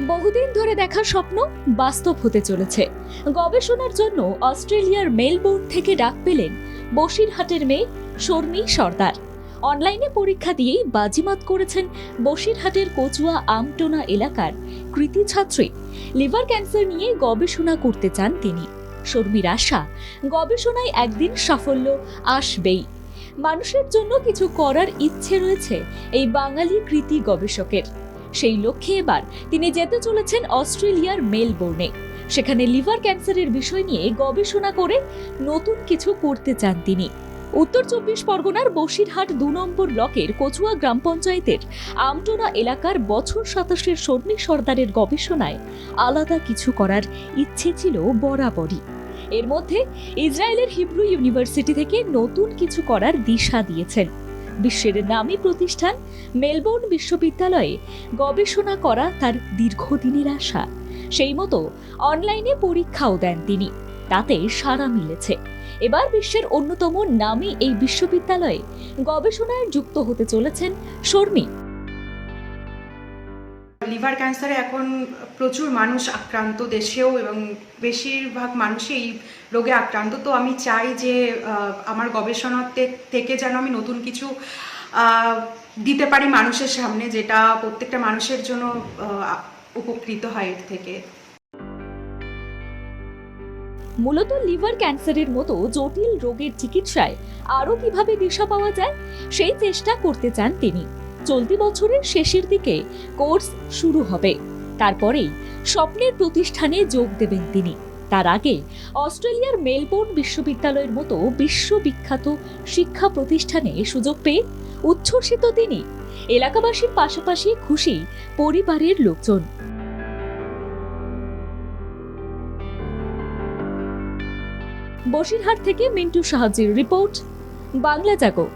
বহুদিন ধরে দেখা স্বপ্ন বাস্তব হতে চলেছে। গবেষণার জন্য অস্ট্রেলিয়ার মেলবোর্ন থেকে ডাক পেলেন বসিরহাটের মেয়ে শর্মী সর্দার। অনলাইনে পরীক্ষা দিয়েই বাজিমাত করেছেন বসিরহাটের কচুয়া আমটোনা এলাকার কৃতি ছাত্রী। লিভার ক্যান্সার নিয়ে গবেষণা করতে চান তিনি। শর্মীর আশা, গবেষণায় একদিন সাফল্য আসবেই। মানুষের জন্য কিছু করার ইচ্ছে রয়েছে এই বাঙালি কৃতি গবেষকের। সেই লক্ষ্যে এবার তিনি যেতে চলেছেন অস্ট্রেলিয়ার মেলবোর্নে। সেখানে লিভার ক্যান্সারের বিষয় নিয়ে গবেষণা করে নতুন কিছু করতে চান তিনি। উত্তর চব্বিশ পরগনার বসিরহাট দু নম্বর ব্লকের কচুয়া গ্রাম পঞ্চায়েতের আমটোনা এলাকার বছর সাতাশের শর্মী সর্দারের গবেষণায় আলাদা কিছু করার ইচ্ছে ছিল বরাবরই। এর মধ্যে ইসরায়েলের হিব্রু ইউনিভার্সিটি থেকে নতুন কিছু করার দিশা দিয়েছেন। বিশ্বের নামী প্রতিষ্ঠান মেলবোর্ন বিশ্ববিদ্যালয়ে গবেষণা করা তার দীর্ঘদিনের আশা। সেই মতো অনলাইনে পরীক্ষাও দেন তিনি। তাতে সাড়া মিলেছে। এবার বিশ্বের অন্যতম নামী এই বিশ্ববিদ্যালয়ে গবেষণায় যুক্ত হতে চলেছেন শর্মী। লিভার ক্যান্সারে এখন প্রচুর মানুষ আক্রান্ত দেশেও এবং বেশিরভাগ মানুষই এই রোগে আক্রান্ত। তো আমি চাই যে আমার গবেষণার তে- থেকে যেন আমি নতুন কিছু দিতে পারি মানুষের সামনে যেটা প্রত্যেকটা মানুষের জন্য উপকৃত হয় এর থেকে। মূলত লিভার ক্যান্সারের মতো জটিল রোগের চিকিৎসায় আরও কীভাবে দিশা পাওয়া যায়, সেই চেষ্টা করতে চান তিনি। চলতি বছরের শেষের দিকে কোর্স শুরু হবে। তারপরেই স্বপ্নের প্রতিষ্ঠানে যোগ দেবেন তিনি। তার আগে অস্ট্রেলিয়ার মেলবোর্ন বিশ্ববিদ্যালয়ের মতো বিশ্ববিখ্যাত শিক্ষা প্রতিষ্ঠানে সুযোগ পেয়ে উচ্ছ্বসিত তিনি এলাকাবাসীর পাশাপাশি খুশি পরিবারের লোকজন। বসিরহাট থেকে মিন্টু সাহাজির রিপোর্ট, বাংলা জাগো।